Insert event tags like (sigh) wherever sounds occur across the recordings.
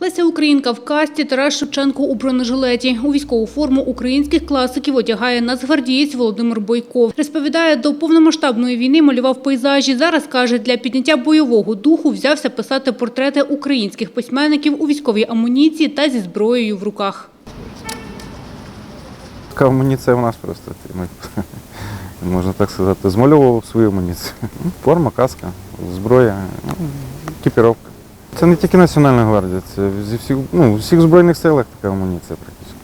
Леся Українка в касті, Тарас Шевченко у бронежилеті. У військову форму українських класиків одягає нацгвардієць Володимир Бойков. Розповідає, до повномасштабної війни малював пейзажі. Зараз, каже, для підняття бойового духу взявся писати портрети українських письменників у військовій амуніції та зі зброєю в руках. Така амуніція у нас просто. (laughs) Можна так сказати, змальовував свою амуніцію. Форма, каска, зброя, ну, екіпіровка. Це не тільки Національна гвардія, це зі всіх, ну, у всіх Збройних силах така амуніція практично.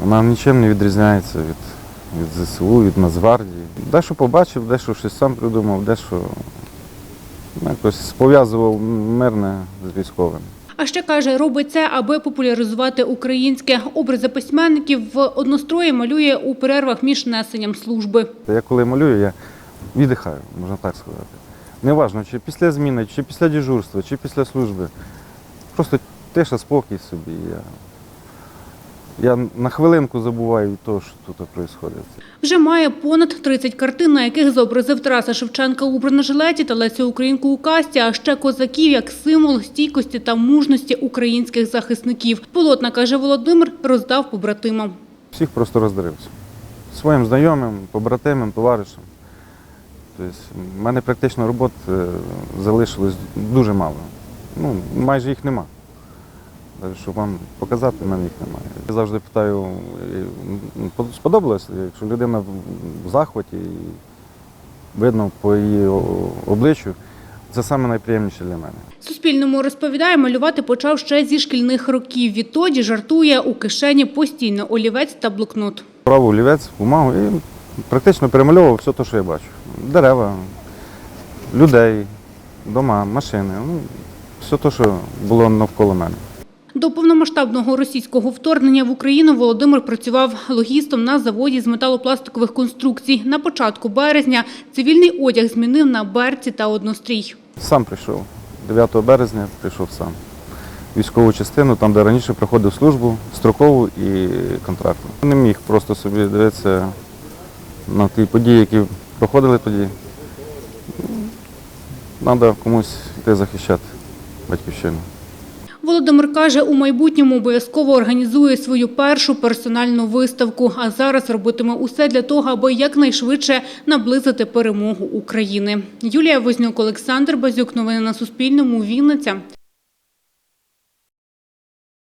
Вона нічим не відрізняється від, від ЗСУ, від Нацгвардії. Дещо побачив, дещо щось сам придумав, дещо ну, якось пов'язував мирне з військовим. А ще каже, робить це, аби популяризувати українське. Образи письменників в однострої малює у перервах між несенням служби. Я коли малюю, я віддихаю, можна так сказати. Неважно, чи після зміни, чи після дежурства, чи після служби. Просто тиша, спокій собі. Я, я на хвилинку забуваю від того, що тут відбувається. Вже має понад 30 картин, на яких зобразив Тараса Шевченка у бронежилеті та Лесю Українку у касті, а ще козаків як символ стійкості та мужності українських захисників. Полотна, каже Володимир, роздав побратимам. Всіх просто роздарився. Своїм знайомим, побратимам, товаришам. Тобто, в мене практично робот е, залишилось дуже мало. Ну, майже їх нема. Щоб вам показати, в мене їх немає. Я завжди питаю, е, сподобалось, якщо людина в- захваті, і видно по її обличчю, це саме найприємніше для мене. Суспільному розповідає, малювати почав ще зі шкільних років. Відтоді жартує у кишені постійно олівець та блокнот. Брав олівець, бумагу і практично перемальовував все те, що я бачу. Дерева, людей, дома, машини. Ну, все те, що було навколо мене. До повномасштабного російського вторгнення в Україну Володимир працював логістом на заводі з металопластикових конструкцій. На початку березня цивільний одяг змінив на берці та однострій. Сам прийшов. 9 березня прийшов сам. Військову частину, там, де раніше проходив службу, строкову і контрактну. Не міг просто собі дивитися на ті події, які проходили тоді. Треба комусь йти захищати батьківщину. Володимир каже, у майбутньому обов'язково організує свою першу персональну виставку, а зараз робитиме усе для того, аби якнайшвидше наблизити перемогу України. Юлія Вознюк, Олександр Базюк. Новини на Суспільному. Вінниця.